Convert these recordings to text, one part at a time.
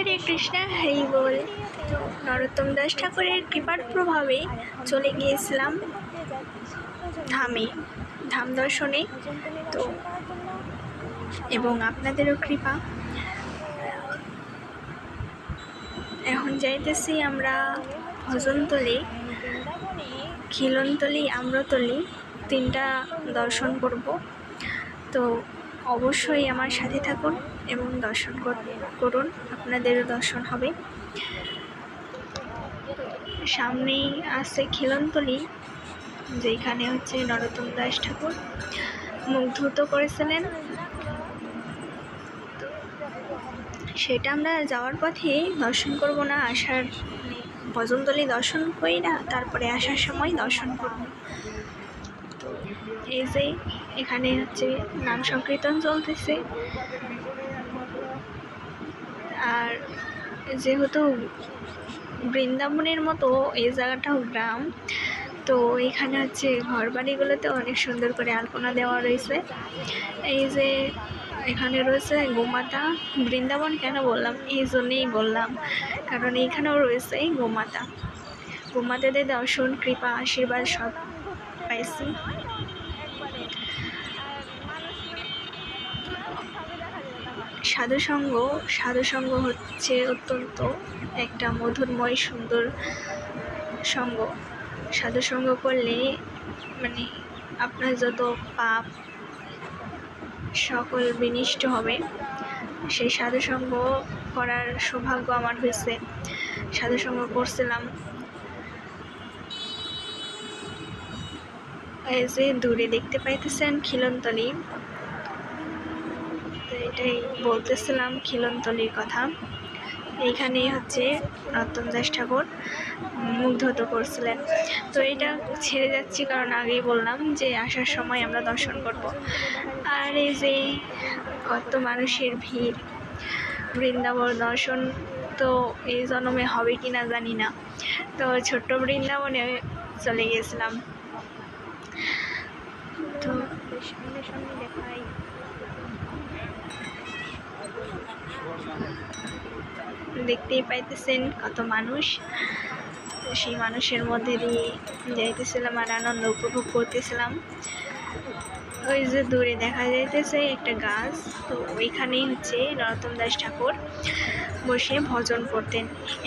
হরে কৃষ্ণ, হরি বল। তো নরোত্তম দাস ঠাকুরের কৃপার প্রভাবে চলে গিয়েছিলাম ধামে, ধাম দর্শনে। তো, এবং আপনাদেরও কৃপা। এখন যাইতেছি আমরা ভজনতলি, খিলনতলি, আম্রতলি, তিনটা দর্শন করব। তো, অবশ্যই আমার সাথে থাকুন। এবং দর্শন কর- করুন। আপনাদেরও দর্শন হবে। সামনেই আছে খিলনতলি, যেখানে হচ্ছে নরোত্তম দাস ঠাকুর মুখ করেছিলেন। সেটা আমরা যাওয়ার পথে দর্শন করব না, আসার মানে ভজনতলি দর্শন করি না, তারপরে আসার সময় দর্শন করব। তো এই যে এখানে হচ্ছে নাম সংকীর্তন চলতেছে। আর যেহেতু বৃন্দাবনের মতো এই জায়গাটাও গ্রাম, তো এখানে হচ্ছে ঘর বাড়িগুলোতে অনেক সুন্দর করে আলপনা দেওয়া রয়েছে। এই যে এখানে রয়েছে গোমাতা। বৃন্দাবন কেন বললাম? এই জন্যেই বললাম। কারণ এইখানেও রয়েছে এই গোমাতা। গোমাতাদের দর্শন, কৃপা, আশীর্বাদ সব পাইছি। সাধুসঙ্গ সাধুসঙ্গ হচ্ছে অত্যন্ত একটা মধুরময়, সুন্দর সঙ্গ। সাধুসঙ্গ করলে মানে আপনার যত পাপ সকল বিনিষ্ট হবে। সেই সাধুসঙ্গ করার সৌভাগ্য আমার হয়েছে। সাধুসঙ্গ করছিলাম। এই যে দূরে দেখতে পাইতেছেন খিলনতলি। এটাই বলতেছিলাম খিলনতলির কথা। এইখানেই হচ্ছে রতন দাস ঠাকুর মুগ্ধত করছিলেন। তো এটা ছেড়ে যাচ্ছি কারণ আগেই বললাম যে আসার সময় আমরা দর্শন করব। আর এই যে কত মানুষের ভিড়, বৃন্দাবন দর্শন তো এই জন্মে হবে কি না জানি না। তো ছোট্ট বৃন্দাবনে চলে গিয়েছিলাম তো সামনে সামনে দেখাই দেখতেই পাইতেছেন কত মানুষ। সেই মানুষের মধ্যে দিয়ে যাইতেছিলাম আর আনন্দ উপভোগ করতেছিলাম। ওই যে দূরে দেখা যাইতেছে একটা গাছ। তো ওইখানেই হচ্ছে নরোত্তম দাস ঠাকুর বসে ভজন করতেন।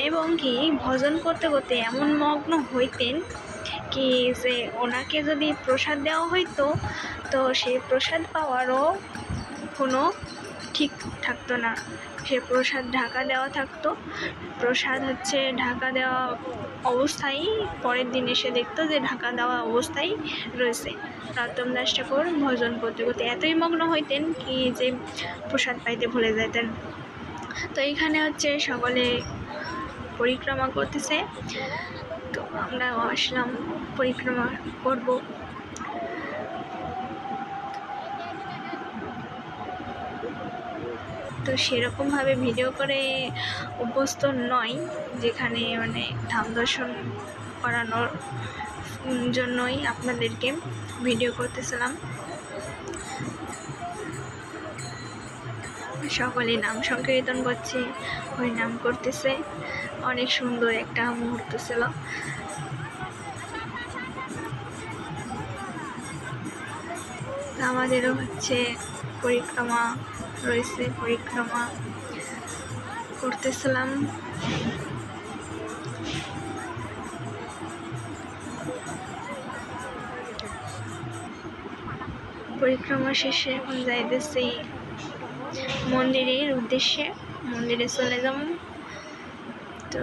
এবং কি, ভজন করতে করতে এমন মগ্ন হইতেন কি যে ওনাকে যদি প্রসাদ দেওয়া হইতো, তো সেই প্রসাদ পাওয়ারও কোনো ঠিক থাকতো না। সে প্রসাদ ঢাকা দেওয়া থাকতো। প্রসাদ হচ্ছে ঢাকা দেওয়া অবস্থায় পরের দিন এসে দেখতো যে ঢাকা দেওয়া অবস্থায় রয়েছে। রতম দাস ঠাকুর ভজন করতে করতে এতই মগ্ন হইতেন কি যে প্রসাদ পাইতে ভুলে যেতেন তো এখানে হচ্ছে সকলে পরিক্রমা করতেছে। তো আমরা আসলাম, পরিক্রমা করব। তো সেরকমভাবে ভিডিও করে অভ্যস্ত নয় যেখানে মানে ধাম দর্শন করানোর জন্যই আপনাদেরকে ভিডিও করতেছিলাম। সকলে নাম সংকীর্তন করছে নাম করতেছে। অনেক সুন্দর একটা মুহূর্ত ছিল। আমাদেরও হচ্ছে পরিক্রমা রয়েছে, পরিক্রমা করতেছিলাম। পরিক্রমা শেষে এখন যাইতেছি। মন্দিরের উদ্দেশ্যে মন্দিরে চলে যাব। তো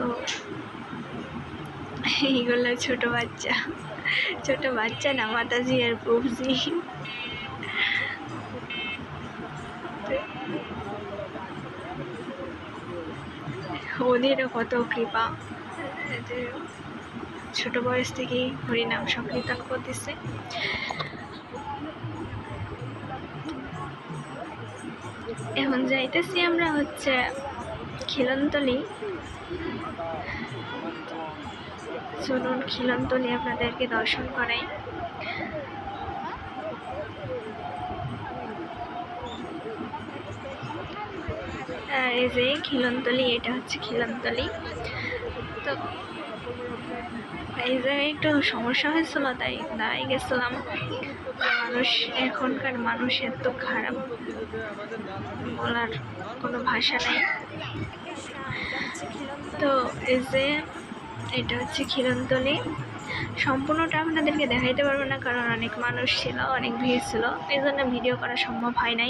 এইগুলো ছোট বাচ্চা। ছোট বাচ্চা না, মাতাজি আর প্রভুজি। ওদেরও কত কৃপা। ছোট বয়স থেকেই হরিনাম সংকীর্তন করতেছে। এখন যাইতেছি আমরা হচ্ছে খিলনতলি। চলুন খিলনতলি আপনাদেরকে দর্শন করাই। আর এই যে খিলনতলি, এটা হচ্ছে খিলনতলি। তো এই জায়গায় একটু সমস্যা হয়েছিল, তাই দাঁড়াই গেছিলাম। মানুষ, এখনকার মানুষ এত খারাপ। বলার কোনো ভাষা নেই। তো এই যে, এটা হচ্ছে খিলনতলি। সম্পূর্ণটা আপনাদেরকে দেখাইতে পারব না, কারণ অনেক মানুষ ছিল, অনেক ভিড় ছিল। এই জন্য ভিডিও করা সম্ভব হয় নাই।